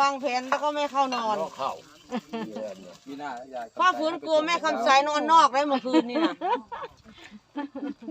วางแผนแล้วก็ไม่เข้านอน ก็เข้าปีหน้ายายพ่อฟื้นกลัวแม่คำใสนอนนอกได้เมื่อคืนนี่นะ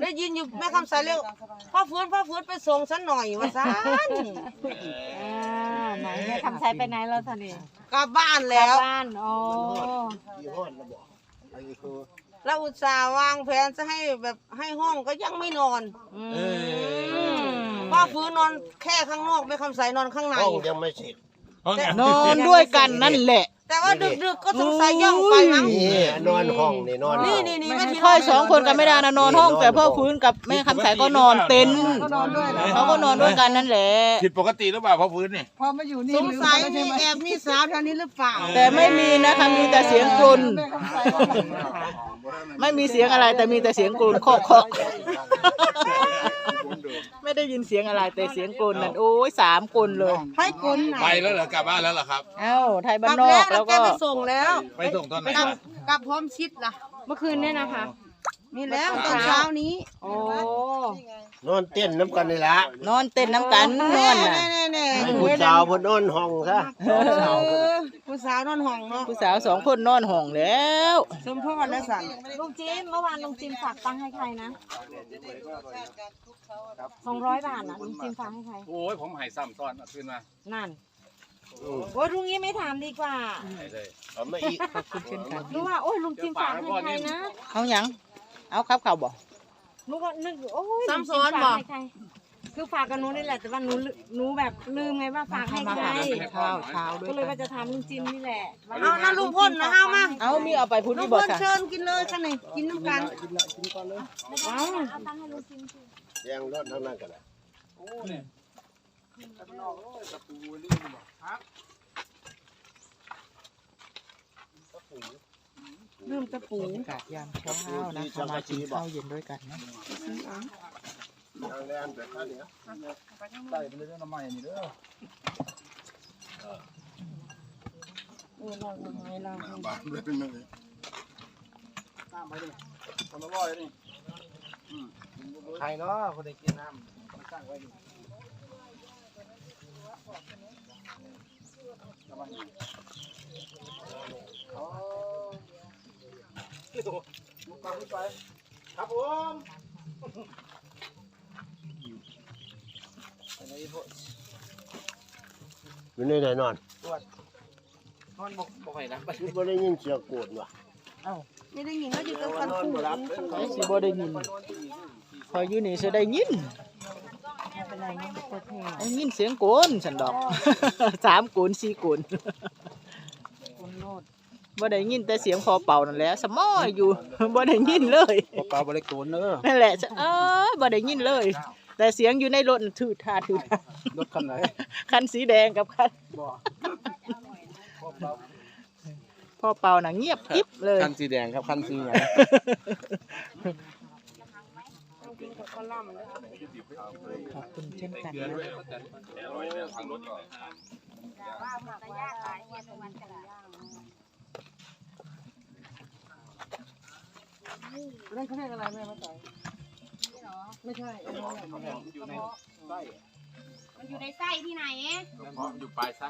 ได้ยินอยู่แม่คำใสเรียกพ่อฟื้นพ่อฟื้นไปส่งฉันหน่อยว่าซันอ่าไหนแม่คำใช้ไปไหนแล้วท่านี่กลับบ้านกลัแล้บว บ้านอ๋อยี่ห้อระบอกอันนี้คือแล้วอุตส่าห์วางแผนจะให้แบบให้ห้องก็ยังไม่นอนอืมพ่อฟื้นนอนแค่ข้างนอกแม่คำใสนอนข้างใน ห้องยังไม่เสร็จ นอนด้วยกันนั่นแหละ แต่ว่าดึกๆก็สงสัยย่องไปมั้งนี่นอนห้องนี่นอนนี่นี่นี่แม่ทีค่อยสองคนกันไม่ได้นะนอนห้องแต่พ่อฟื้นกับแม่คำใสก็นอนเต็นท์เขาก็นอนด้วยกันนั่นแหละ ผิดปกติหรือเปล่าพ่อฟื้นนี่ พอมาอยู่นี่สงสัยมีแอบมีสาวแถวนี้หรือเปล่าแต่ไม่มีนะคะมีแต่เสียงกลนแม่คำใสไม่มีเสียงอะไรแต่มีแต่เสียงกลนเคาะเคาะ ไม่ได้ยินเสียงอะไรแต่เสียงกลนนั่นโอ้ยสามกลนเลย ให้คนไหนไปแล้วเหรอกลับบ้านแล้วเหรอครับ เอ้าไทยกบ้าลันบนอแล้วกแล้แล้ววแกก็ ไปส่งแล้วไปส่งตอนไหนกลับอะกลับพร้อมชิดล่ะ เมื่อคืนเนี่ยนะคะ มีแล้วตอนเช้านี้ โอ้ นอนเต้นน้ำกันนี่ละนอนเต้นน้ำกันนแน่อนน่ะแน่แน่แน่ให้ผู้สาวเพนนอนห้องซะเออผู้สาวนอนห้องเนาะผู้สาวสองคนนอนห้องแล้วสมพรและสันลุงจิมเมื่อวานลุงจิมฝากตังค์ให้ใครนะสองร้อยบาทนะลุงจิมฝากให้ใคร โอ้ยผมหายซ้ำซ้อนเอาขึ้นมานั่นโอ้ยลุงนี้ไม่ถามดีกว่าหายเลยเอามาอีก รู้ว่า โอ้ยลุงจิมฝากให้ใครนะ เอาหยังเอาครับเขาบอก หนูก็นึกอยู่โอ้ยลุงจิมฝากให้ใครคือฝากกับหนูนี่แหละ แต่ว่าหนูลืหนูแบบลืมไงว่าฝากให้ใครข้าวเช้าด้วยก็เลยว่าจะถามลุงจิมนี่แหละว่เอานะลุงพลนะเอามาเอามีเอาไปพูดลุที่งบพอกลค่ะเชิญกินเลยค่ะนี่กินน้ำกันเอาเอาตังค์ให้ลุงจิมสิแยงรถทั้งนั้นกันเลย ลืมตะปูบรรยากาศยามเช้านะคะมากินข้าวเย็นด้วยกันนะทางแรมแต่ข้าเหนียวใส่ไปเลยเด้อน้ำมันนี่เด้อบ้านเลยเป็นเลยน้ำไปดิทำอร่อยนี่ใครเนาะคนได้กินน้ำตั้งไว้ดิน้ำมันนี่อ๋อ ลูกตามขึ้นไป ครับผมอันนี้พวกอยู่ในไหนนอนนอนบกบกให้นะไปคือบ่ได้ยินเสียงโกรธว่ะไม่ได้ยินว่าอยู่กับกันคู่ไอ้สิบ่ได้ยินพออยู่นี่จะได้ยินไม่เป็นไรนะเปิดเพลงได้ยินเสียงโกนฉันดอกสามโกนสี่โกนคุณโนด บ่ได้ยินแต่เสียงคอเป่านั่นแหละสมออยู่ บ่ได้ยินเลยเปล่าบริโกนเด้อนั่นแหละเอ้ยบ่ได้ยินเลย แต่เสียงอยู่ในรถน่ะถืดทาถืดทารถคันไหนคันสีแดงกับคันบ่พ่อเป่าน่ะเงียบกิ๊บเลย คันสีแดงครับคันสีไหนขอบคุณเช่นกันนะนั่น เขาเรียกอะไรแม่มาต่อยไม่ใช่มันอยู่ในไส้ที่ไหนอยู่ปลายไส้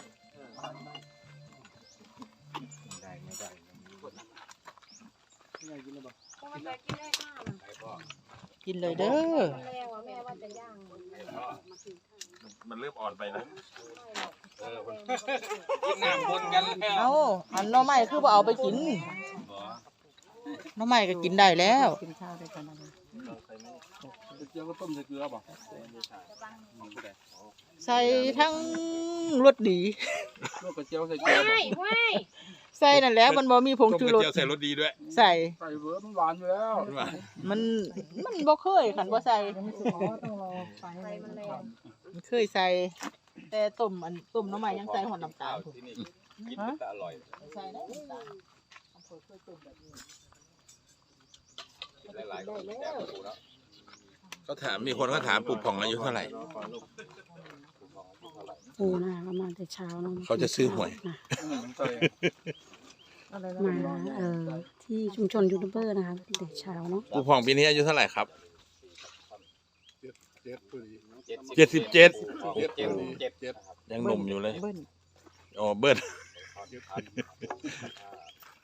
กินเลยเด้อมันเริ่มอ่อนไปนะกินน้ำบนกันแล้วเอาอันหน้อไม้คือบ่เอาไปกิน หน้อไม้ก็กินได้แล้วเจียวก็ต้มใส่เกลือบ่ใส่ทั้งรสดี ลวกกระเจียวใส่เกลือบ่ไม่ไม่ใส่นั่นแหล้วมันบ่มีผงต้มชูกรระสเจียวใส่รสดีด้วยใส่ ใส่เบอร์มันหวานอยู่แล้วมันมันบ่เคยคันบ่ใส่ต้องรอไฟไฟมันแรง มันเคยใส่ แต่ต้มอันต้มหน้ำไม้ยังใส่หอมน้ำตาลที่นี่กินแต่อร่อย ใส่ได้น้ำตาล หลายๆคนแต่ปูแล้วก็ถามมีคนก็ถามปลูกผ่องอายุเท่าไหร่ ปูนะคะก็มาแต่เช้าเนาะเขาจะซื้อหวย นะใส่มาเอ่อที่ชุมชนยูทูบเบอร์นะคะแต่เช้าเนาะปลูกผ่องปีนี้อายุเท่าไหร่ครับเจ็ดสิบเจ็ดยังหนุ่มอยู่เลยอ๋อเบิร์ด เจ็ด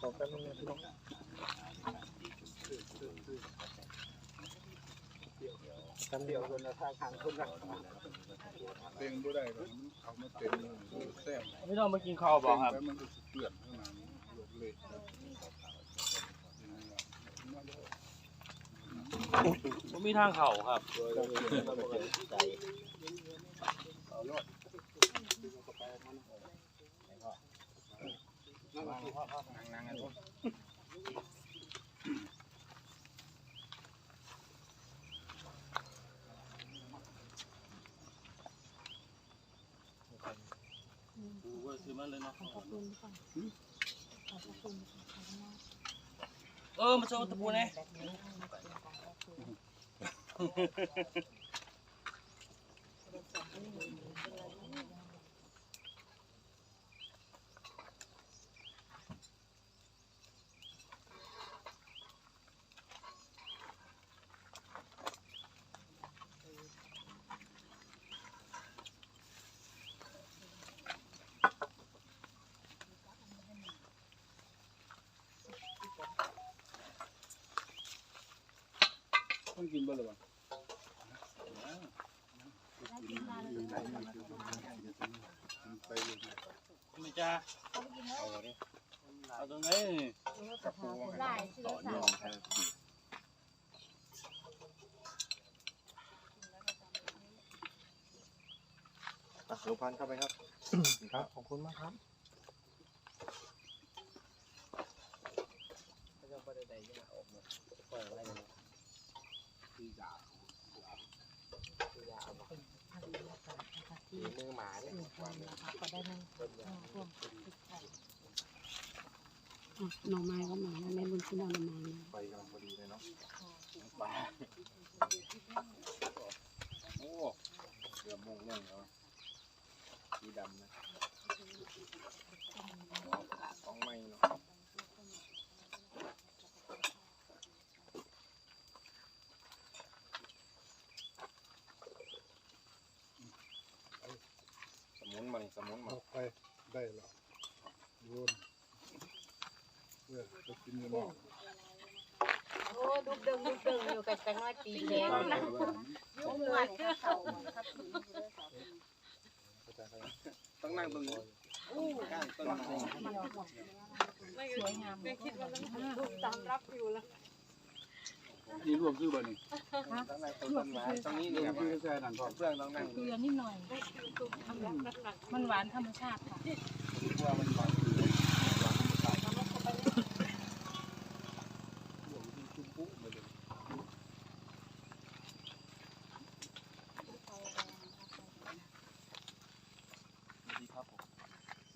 พอดีอ่าเจ็ดสิบปีเดี๋ยวดีกว่นข้าวคำเดียวคนละทางทางคนละเต็งบ่ได้ก็มันเอามาเต็มแซ่บไม่ต้องมากินข้าวบอกครับแล้วมันก็สิเกลื่อนข้างในหลบเลยผมมีทางเข่าครับเอ อมาโชว์ตะปูเนี่ย ต้องกินบ่ล่ะบ่ไม่จ้าเอาตรงไหนนี่อะสุพรรณเข้าไปครับครับ ขอบคุณมากครับอ่ะหน่อไม้ก็มาแล้วแม่บุญขึ้นเอาหน่อไม้มาไปกำลังพอดีเลยเนาะโอ้เดี๋ยวมงนั่งเนาะสีดำนะของไม่เนาะ มุนมานี่สมุนมาออกไปได้แล้วโยนเพื่อจะกินอยู่นอกโอ้ดุกดึงดุกดึงอยู่กับจังน้อยตีแดงนะยุ่งเลยต้องนั่งตรงนี้ข้างต้นไม้ สวยงามไม่คิดว่าลูกตามรับอยู่แล้ว นี่รวมชื่อบ่นี่ต้องนั่งตรงต้นไม้ตรงนี้รนี่วคมรับชื่อแค่นั้นพอเพื่อนต้องนั่งเกลือนิดหน่อยมันหวานธรรมชาติค่ะว่ามันหวาน